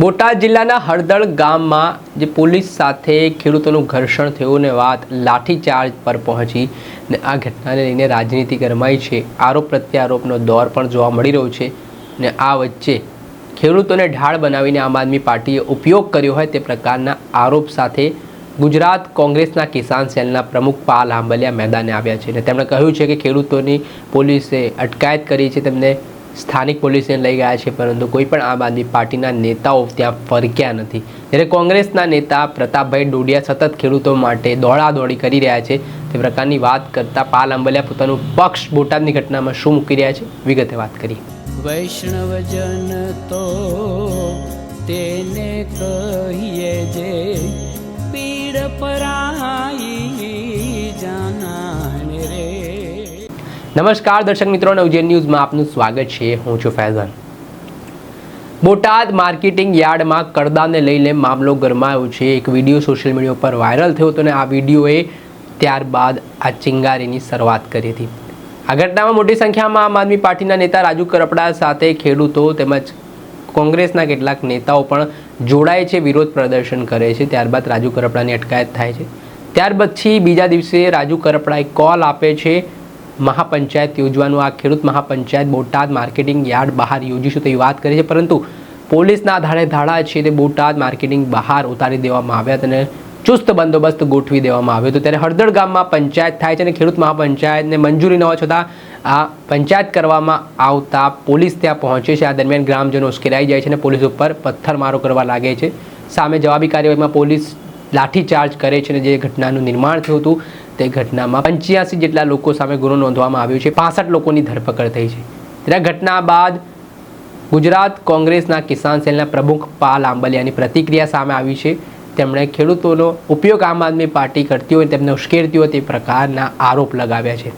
બોટાદ જિલ્લાના હળદળ ગામમાં જે પોલીસ સાથે ખેડૂતોનું ઘર્ષણ થયું ને વાત લાઠીચાર્જ પર પહોંચી ને આ ઘટનાને લઈને રાજનીતિ ગરમાઈ છે. આરોપ પ્રત્યારોપનો દોર પણ જોવા મળી રહ્યો છે ને આ વચ્ચે ખેડૂતોને ઢાળ બનાવીને આમ આદમી પાર્ટીએ ઉપયોગ કર્યો હોય તે પ્રકારના આરોપ સાથે ગુજરાત કોંગ્રેસના કિસાન સેલના પ્રમુખ પાલ આંબલિયા મેદાને આવ્યા છે અને તેમણે કહ્યું છે કે ખેડૂતોની પોલીસે અટકાયત કરી છે, તેમને સ્થાનિક પોલીસને લઈ ગયા છે, પરંતુ કોઈ પણ આમ આદમી પાર્ટીના નેતાઓ ત્યાં ફરક્યા નથી. જ્યારે કોંગ્રેસના નેતા પ્રતાપભાઈ ડોડિયા સતત ખેડૂતો માટે દોડાદોડી કરી રહ્યા છે, તે પ્રકારની વાત કરતા પાલ અંબલિયા પોતાનું પક્ષ બોટાદની ઘટનામાં શું મૂકી રહ્યા છે, વિગતે વાત કરી વૈષ્ણવજન તો તેને કહીએ જે નમસ્કાર દર્શક મિત્રો નવજેન ન્યૂઝમાં આપનું સ્વાગત છે. હું છું ફૈઝાન. બોટાદ માર્કેટિંગ યાર્ડમાં કરદાને લઈને મામલો ગરમાયો છે. એક વીડિયો સોશિયલ મીડિયા પર વાયરલ થયો હતો અને આ વિડીયોએ ત્યારબાદ આ ચિંગારીની શરૂઆત કરી હતી. આ ઘટનામાં મોટી સંખ્યામાં આમ આદમી પાર્ટીના નેતા રાજુ કરપડા સાથે ખેડૂતો તેમજ કોંગ્રેસના કેટલાક નેતાઓ પણ જોડાય છે, વિરોધ પ્રદર્શન કરે છે. ત્યારબાદ રાજુ કરપડાની અટકાયત થાય છે. ત્યાર પછી બીજા દિવસે રાજુ કરપડાએ કોલ આપે છે મહાપંચાયત યોજવાનું આ ખેડૂત મહાપંચાયત બોટાદ માર્કેટિંગ યાર્ડ બહાર યોજીશું તેવી વાત કરી છે, પરંતુ પોલીસના આધારે ધાડા છે તે બોટાદ માર્કેટિંગ બહાર ઉતારી દેવામાં આવ્યા અને ચુસ્ત બંદોબસ્ત ગોઠવી દેવામાં આવ્યો હતો. ત્યારે હળદળ ગામમાં પંચાયત થાય છે અને ખેડૂત મહાપંચાયતને મંજૂરી ન હોવા છતાં આ પંચાયત કરવામાં આવતા પોલીસ ત્યાં પહોંચે છે. આ દરમિયાન ગ્રામજનો ઉશ્કેરાઈ જાય છે અને પોલીસ ઉપર પથ્થરમારો કરવા લાગે છે. સામે જવાબી કાર્યવાહીમાં પોલીસ લાઠીચાર્જ કરે છે અને જે ઘટનાનું નિર્માણ થયું હતું તે ઘટનામાં પંચ્યાસી જેટલા લોકો સામે ગુનો નોંધવામાં આવ્યો છે. પાસઠ લોકોની ધરપકડ થઈ છે. ત્યારે ઘટના બાદ ગુજરાત કોંગ્રેસના કિસાન સેલના પ્રમુખ પાલ આંબલિયાની પ્રતિક્રિયા સામે આવી છે. તેમણે ખેડૂતોનો ઉપયોગ આમ આદમી પાર્ટી કરતી હોય, તેમને ઉશ્કેરતી હોય તે પ્રકારના આરોપ લગાવ્યા છે.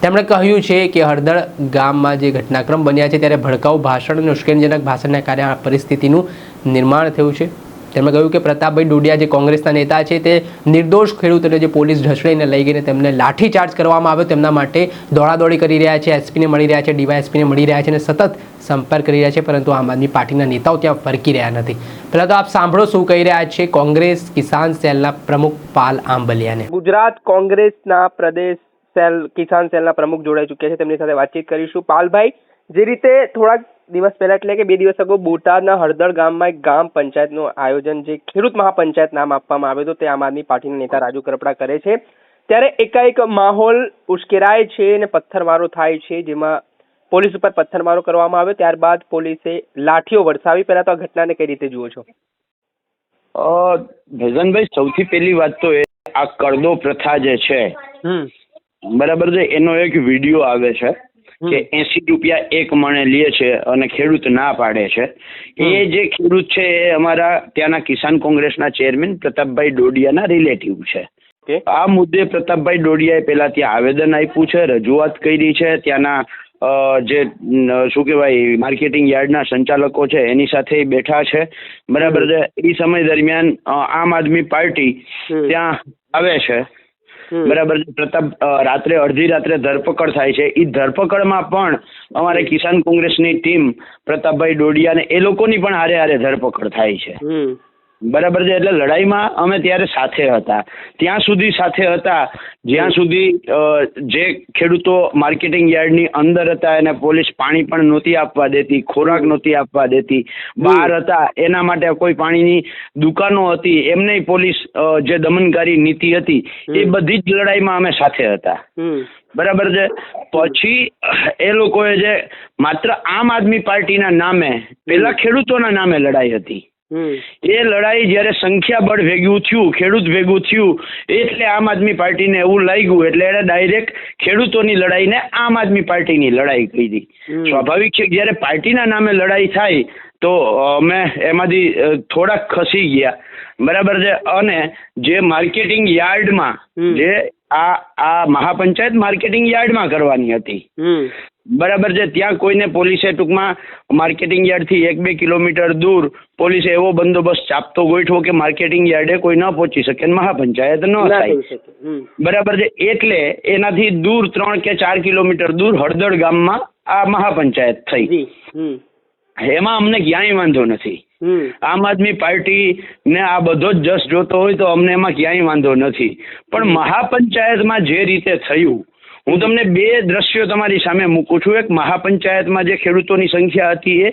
તેમણે કહ્યું છે કે હળદળ ગામમાં જે ઘટનાક્રમ બન્યા છે, ત્યારે ભડકાઉ ભાષણ અને ઉશ્કેરણીજનક ભાષણના કારણે આ પરિસ્થિતિનું નિર્માણ થયું છે. તેમણે કહ્યું કે પ્રતાપભાઈ ડોડિયા જે કોંગ્રેસના નેતા છે, તે નિર્દોષ ખેડૂતોને જે પોલીસ ઢસડીને લઈ ગઈને તેમને લાઠીચાર્જ કરવામાં આવ્યો, તેમના માટે દોડાદોડી કરી રહ્યા છે, એસપીને મળી રહ્યા છે, ડીવાયએસપીને મળી રહ્યા છે અને સતત સંપર્ક કરી રહ્યા છે, પરંતુ આમ આદમી પાર્ટીના નેતાઓ ત્યાં ફરકી રહ્યા નથી. પહેલાં તો આપ સાંભળો શું કહી રહ્યા છે કોંગ્રેસ કિસાન સેલના પ્રમુખ પાલ આંબલિયાને. ગુજરાત કોંગ્રેસના પ્રદેશ સેલ, કિસાન સેલના પ્રમુખ જોડાઈ ચૂક્યા છે, તેમની સાથે વાતચીત કરીશું. પાલભાઈ, જે રીતે થોડાક દિવસ પહેલા એટલે કે બે દિવસ અગાઉ બોટાદના હળદળ ગામમાં એક ગામ પંચાયતનું આયોજન જે ખેડૂત મહાપંચાયત નામ આપવામાં આવ્યું હતું તે આમ આદમી પાર્ટીના નેતા રાજુ કરપડા કરે છે. ત્યારે એકાએક માહોલ ઉશ્કેરાય છે અને પથ્થરમારો થાય છે જેમાં પોલીસ ઉપર પથ્થરમારો કરવામાં આવ્યો. ત્યારબાદ પોલીસે લાઠીઓ વરસાવી. પહેલા તો આ ઘટનાને કઈ રીતે જુઓ છો? ભજનભાઈ સૌથી પહેલી વાત તો એ આ કરદો પ્રથા જે છે બરાબર છે એનો એક વીડિયો આવે છે. કે એસી રૂપિયા એક મણે લે છે અને ખેડૂત ના પાડે છે. એ જે ખેડૂત છે એ અમારા ત્યાંના કિસાન કોંગ્રેસના ચેરમેન પ્રતાપભાઈ ડોડિયાના રિલેટિવ છે. આ મુદ્દે પ્રતાપભાઈ ડોડિયાએ પેલા ત્યાં આવેદન આપ્યું છે રજૂઆત કરી છે. ત્યાંના જે શું કહેવાય માર્કેટિંગ યાર્ડના સંચાલકો છે એની સાથે બેઠા છે. બરાબર છે. એ સમય દરમિયાન આમ આદમી પાર્ટી ત્યાં આવે છે. બરાબર પ્રતાપ રાત્રે અડધી રાત્રે ધરપકડ થાય છે. એ ધરપકડમાં પણ અમારે કિસાન કોંગ્રેસની ટીમ પ્રતાપભાઈ ડોડિયા ને એ લોકોની પણ હારે હારે ધરપકડ થાય છે. બરાબર છે એટલે લડાઈમાં અમે ત્યારે સાથે હતા. ત્યાં સુધી સાથે હતા જ્યાં સુધી જે ખેડૂતો માર્કેટિંગ યાર્ડની અંદર હતા એને પોલીસ પાણી પણ નહોતી આપવા દેતી ખોરાક નહોતી આપવા દેતી. બહાર હતા એના માટે કોઈ પાણીની દુકાનો હતી એમને પોલીસ જે દમનકારી નીતિ હતી એ બધી જ લડાઈમાં અમે સાથે હતા. બરાબર છે? પછી એ લોકોએ જે માત્ર આમ આદમી પાર્ટીના નામે પેલા ખેડૂતોના નામે લડાઈ હતી. એ લડાઈ જ્યારે સંખ્યાબળ ભેગું થયું ખેડૂત ભેગું થયું એટલે આમ આદમી પાર્ટીને એવું લાગ્યું એટલે એણે ડાયરેક્ટ ખેડૂતોની લડાઈને આમ આદમી પાર્ટીની લડાઈ કરી સ્વાભાવિક છે જ્યારે પાર્ટીના નામે લડાઈ થાય તો અમે એમાંથી થોડાક ખસી ગયા. બરાબર છે? અને જે માર્કેટિંગ યાર્ડમાં જે આ આ મહાપંચાયત માર્કેટિંગ યાર્ડમાં કરવાની હતી. બરાબર છે ત્યાં કોઈને પોલીસે ટૂંકમાં માર્કેટિંગ યાર્ડથી એક બે કિલોમીટર દૂર પોલીસે એવો બંદોબસ્ત ચાપતો ગોઠવો કે માર્કેટિંગ યાર્ડે કોઈ ન પહોંચી શકે અને મહાપંચાયત ન થાય. બરાબર છે એટલે એનાથી દૂર ત્રણ કે ચાર કિલોમીટર દૂર હળદળ ગામમાં આ મહાપંચાયત થઈ. એમાં અમને ક્યાંય વાંધો નથી. આમ આદમી પાર્ટી ને આ બધો જ જસ જોતો હોય તો અમને એમાં ક્યાંય વાંધો નથી. પણ મહાપંચાયતમાં જે રીતે થયું હું તમને બે દ્રશ્યો તમારી સામે મૂકું છું. એક મહાપંચાયતમાં જે ખેડૂતોની સંખ્યા હતી એ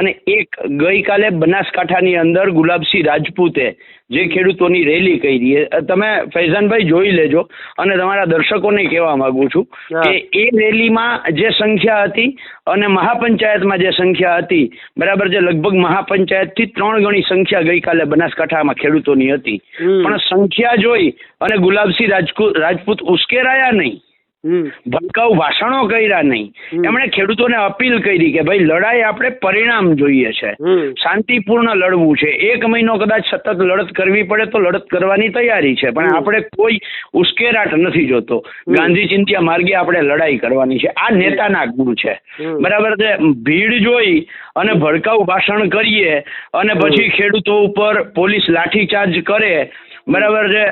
અને એક ગઈકાલે બનાસકાંઠાની અંદર ગુલાબસિંહ રાજપૂતે જે ખેડૂતોની રેલી કરી એ તમે ફૈઝાનભાઈ જોઈ લેજો અને તમારા દર્શકોને કહેવા માંગુ છું કે એ રેલીમાં જે સંખ્યા હતી અને મહાપંચાયતમાં જે સંખ્યા હતી બરાબર છે લગભગ મહાપંચાયતથી ત્રણ ગણી સંખ્યા ગઈકાલે બનાસકાંઠામાં ખેડૂતોની હતી. પણ સંખ્યા જોઈ અને ગુલાબસિંહ રાજપૂત રાજપૂત ઉશ્કેરાયા નહીં. ભડકાઉ ભાષણો કર્યા નહીં. એમણે ખેડૂતોને અપીલ કરી કે ભાઈ લડાઈ આપણે પરિણામ જોઈએ છે. શાંતિપૂર્ણ લડવું છે. એક મહિનો કદાચ સતત લડત કરવી પડે તો લડત કરવાની તૈયારી છે. પણ આપણે કોઈ ઉશ્કેરાટ નથી જોતો. ગાંધી ચિંત્યા માર્ગે આપણે લડાઈ કરવાની છે. આ નેતાના ગુણ છે. બરાબર છે? ભીડ જોઈ અને ભડકાઉ ભાષણ કરીએ અને પછી ખેડૂતો ઉપર પોલીસ લાઠીચાર્જ કરે બરાબર છે.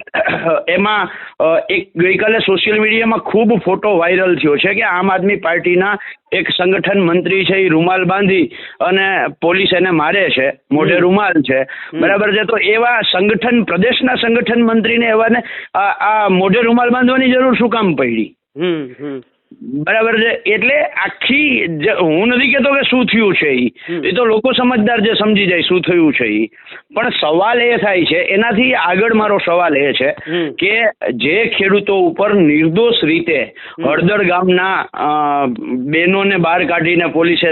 એમાં એક ગઈકાલે સોશિયલ મીડિયામાં ખૂબ ફોટો વાયરલ થયો છે કે આમ આદમી પાર્ટીના એક સંગઠન મંત્રી છે એ રૂમાલ બાંધી અને પોલીસ એને મારે છે મોઢે રૂમાલ છે. બરાબર છે? તો એવા સંગઠન પ્રદેશના સંગઠન મંત્રીને એવાને આ મોઢે રૂમાલ બાંધવાની જરૂર શું કામ પડી? બરાબર છે? એટલે આખી હું નથી કહેતો કે શું થયું છે એ તો લોકો સમજદાર જે સમજી જાય શું થયું છે ઈ. પણ સવાલ એ થાય છે એનાથી આગળ મારો સવાલ એ છે કે જે ખેડૂતો ઉપર નિર્દોષ રીતે હળદર ગામના બહેનોને બહાર કાઢીને પોલીસે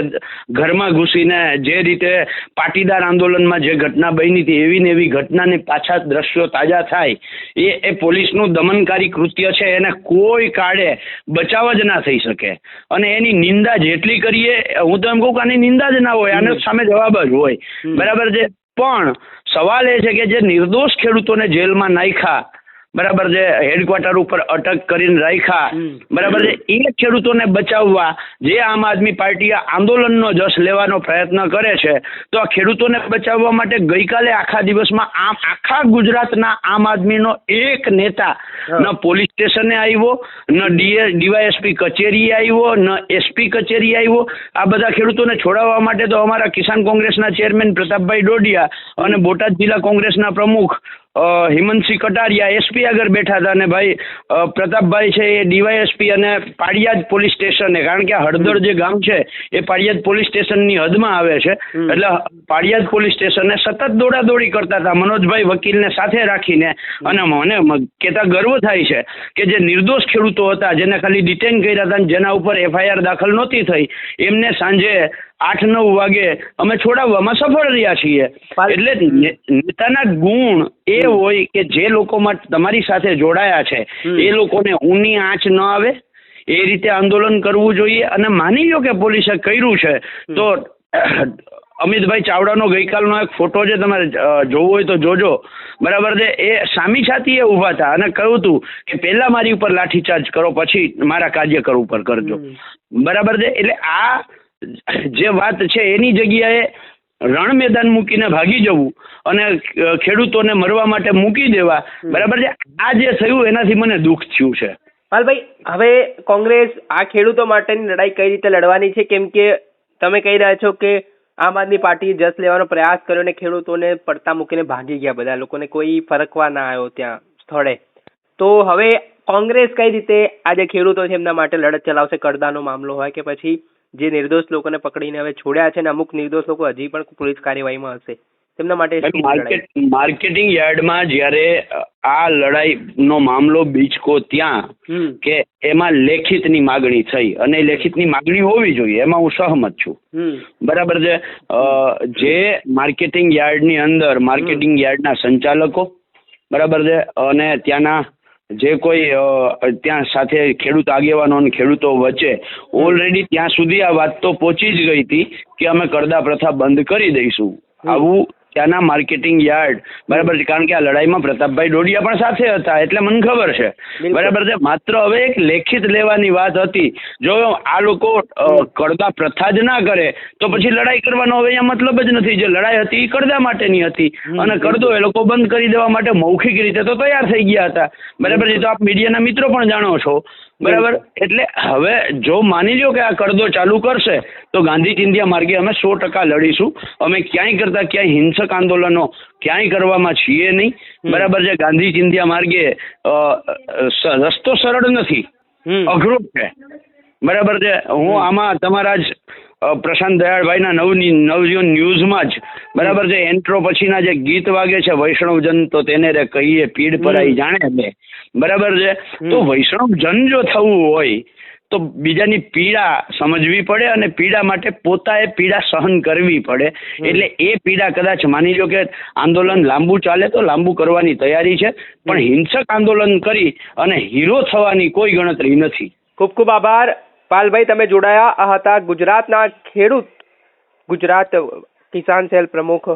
ઘરમાં ઘૂસીને જે રીતે પાટીદાર આંદોલનમાં જે ઘટના બની હતી એવી ને એવી ઘટનાની પાછા દ્રશ્યો તાજા થાય એ એ પોલીસનું દમનકારી કૃત્ય છે. એને કોઈ કાળે બચાવ જ ના થઈ શકે. અને એની નિંદા જેટલી કરીએ હું તો એમ કહું કે આની નિંદા જ ના હોય આને સામે જવાબ જ હોય. બરાબર છે? પણ સવાલ એ છે કે જે નિર્દોષ ખેડૂતોને જેલમાં નાખ્યા બરાબર છે? હેડક્વાર્ટર ઉપર અટક કરીને રાખ્યા. બરાબર છે? એ ખેડૂતોને બચાવવા જે આમ આદમી પાર્ટી આંદોલનનો જશ લેવાનો પ્રયત્ન કરે છે તો આ ખેડૂતોને બચાવવા માટે ગઈકાલે આખા દિવસમાં આમ આખા ગુજરાતના આમ આદમીનો એક નેતા ન પોલીસ સ્ટેશને આવ્યો ન ડીએ ડીવાયએસપી કચેરીએ આવ્યો ન એસપી કચેરી આવ્યો. આ બધા ખેડૂતોને છોડાવવા માટે તો અમારા કિસાન કોંગ્રેસના ચેરમેન પ્રતાપભાઈ ડોડિયા અને બોટાદ જિલ્લા કોંગ્રેસના પ્રમુખ હિમંતસિંહ કટારિયા એસપી આગળ બેઠા હતા અને ભાઈ પ્રતાપભાઈ છે એ ડીવાયએસપી અને પાડિયાદ પોલીસ સ્ટેશને. કારણ કે હળદર જે ગામ છે એ પાડિયાદ પોલીસ સ્ટેશનની હદમાં આવે છે. એટલે પાડિયાદ પોલીસ સ્ટેશને સતત દોડાદોડી કરતા હતા. મનોજભાઈ વકીલને સાથે રાખીને અને મને કહેતા ગર્વ થાય છે કે જે નિર્દોષ ખેડૂતો હતા જેને ખાલી ડિટેન કર્યા હતા જેના ઉપર એફઆઈઆર દાખલ નહોતી થઈ એમને સાંજે આઠ નવ વાગે અમે છોડાવવામાં સફળ રહ્યા છીએ. એટલે નેતાના ગુણ એ હોય કે જે લોકોમાં તમારી સાથે જોડાયા છે એ લોકોને ઊની આંચ ન આવે. એ રીતે આંદોલન કરવું જોઈએ. અને માની લો કે પોલીસે કર્યું છે તો અમિતભાઈ ચાવડાનો ગઈકાલનો એક ફોટો છે તમારે જોવો હોય તો જોજો. બરાબર છે? એ સામી છાતીએ ઊભા હતા અને કહ્યું હતું કે પહેલાં મારી ઉપર લાઠીચાર્જ કરો પછી મારા કાર્યકર ઉપર કરજો. બરાબર છે? એટલે આ જે વાત છે એની જગ્યાએ રણ મેદાન મૂકીને ભાગી જવું અને ખેડૂતોને મરવા માટે મૂકી દેવા બરાબર છે? આ જે થયું એનાથી મને દુઃખ થયું છે. પાલભાઈ હવે કોંગ્રેસ આ ખેડૂતો માટેની લડાઈ કઈ રીતે લડવાની છે? કેમ કે તમે કહી રહ્યા છો કે આમ આદમી પાર્ટીએ જસ લેવાનો પ્રયાસ કર્યો અને ખેડૂતોને પડતા મૂકીને ભાગી ગયા બધા લોકોને કોઈ ફરકવા ના આવ્યો ત્યાં સ્થળે. તો હવે કોંગ્રેસ કઈ રીતે આજે ખેડૂતો છે એમના માટે લડત ચલાવશે? કરદાનો મામલો હોય કે પછી જે નિર્દોષ લોકોને પકડીને હવે છોડ્યા છે ને અમુક નિર્દોષ લોકો હજી પણ પોલીસ કાર્યવાહીમાં હશે. તેમના માટે લડાઈ? માર્કેટિંગ યાર્ડમાં જ્યારે આ લડાઈનો મામલો બીચકો ત્યાં કે એમાં લેખિતની માગણી થઈ અને લેખિત લેખિતની માગણી હોવી જોઈએ એમાં હું સહમત છું. બરાબર છે? જે માર્કેટિંગ યાર્ડની અંદર માર્કેટિંગ યાર્ડના સંચાલકો બરાબર છે? અને ત્યાંના જે કોઈ ત્યાં સાથે ખેડૂત આગેવાનો અને ખેડૂતો વચ્ચે ઓલરેડી ત્યાં સુધી આ વાત તો પહોંચી જ ગઈ હતી કે અમે કરદા પ્રથા બંધ કરી દઈશું. આવું ત્યાંના માર્કેટિંગ યાર્ડ બરાબર છે? કારણ કે આ લડાઈમાં પ્રતાપભાઈ ડોડિયા પણ સાથે હતા એટલે મને ખબર છે. બરાબર છે? માત્ર હવે એક લેખિત લેવાની વાત હતી. જો આ લોકો કરતા પ્રથા જ ના કરે તો પછી લડાઈ કરવાનો હવે અહીંયા મતલબ જ નથી. જે લડાઈ હતી એ કરદા માટેની હતી. અને કરદો એ લોકો બંધ કરી દેવા માટે મૌખિક રીતે તો તૈયાર થઈ ગયા હતા. બરાબર છે? તો આપ મીડિયાના મિત્રો પણ જાણો છો. બરાબર? એટલે હવે જો માની લ્યો કે આ કરદો ચાલુ કરશે તો ગાંધી ચિંધ્યા માર્ગે અમે સો ટકા લડીશું. અમે ક્યાંય કરતા ક્યાંય હિંસક આંદોલનો ક્યાંય કરવામાં છીએ નહીં. બરાબર છે? ગાંધી ચિંધ્યા માર્ગે રસ્તો સરળ નથી. અઘરો છે. બરાબર છે? હું આમાં તમારા જ પ્રશાંત દયાળભાઈના નવની નવજીવન ન્યૂઝમાં જ બરાબર છે એન્ટ્રો પછીના જે ગીત વાગે છે વૈષ્ણવજન તો તેને રે કહીએ પીડ પરાઈ જાણે બે બરાબર છે? તો વૈષ્ણવજન જો થવું હોય તો બીજાની પીડા સમજવી પડે અને પીડા માટે પોતાએ પીડા સહન કરવી પડે. એટલે એ પીડા કદાચ માની લો કે આંદોલન લાંબુ ચાલે તો લાંબુ કરવાની તૈયારી છે. પણ હિંસક આંદોલન કરી અને હીરો થવાની કોઈ ગણતરી નથી. ખૂબ ખૂબ આભાર. પાલભાઈ તમે જોડાયા હતા ગુજરાતના ખેડૂત, ગુજરાત કિસાન સેલ પ્રમુખ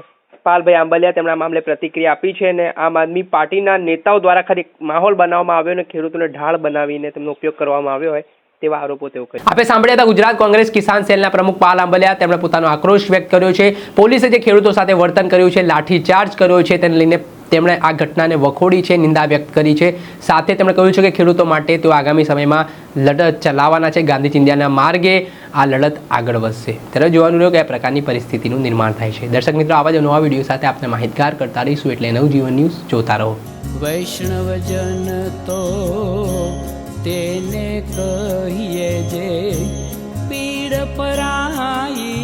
પાલભાઈ આંબલિયા તેમણે આ મામલે પ્રતિક્રિયા આપી છે અને આમ આદમી પાર્ટીના નેતાઓ દ્વારા ખરી માહોલ બનાવવામાં આવ્યો અને ખેડૂતોને ઢાળ બનાવીને તેમનો ઉપયોગ કરવામાં આવ્યો હોય તેવા આરોપો તેઓ કર્યા. આપણે સાંભળ્યા હતા ગુજરાત કોંગ્રેસ કિસાન સેલના પ્રમુખ પાલ આંબલિયા, તેમણે પોતાનો આક્રોશ વ્યક્ત કર્યો છે. પોલીસે જે ખેડૂતો સાથે વર્તન કર્યું છે, લાઠીચાર્જ કર્યો છે, તેને લઈને તેમણે આ ઘટનાને વખોડી છે, નિંદા વ્યક્ત કરી છે. સાથે તેમણે કહ્યું છે કે ખેડૂતો માટે તેઓ આગામી સમયમાં લડત ચલાવવાના છે. ગાંધી ચિંધ્યાના માર્ગે આ લડત આગળ વધશે. ત્યારે જોવાનું રહ્યું આ પ્રકારની પરિસ્થિતિનું નિર્માણ થાય છે. દર્શક મિત્રો, આવા જ નવા વીડિયો સાથે આપણે માહિતગાર કરતા રહીશું એટલે નવજીવન ન્યૂઝ જોતા રહો. વૈષ્ણવજન તો તેને કહીએ જે પીડ પરાઈ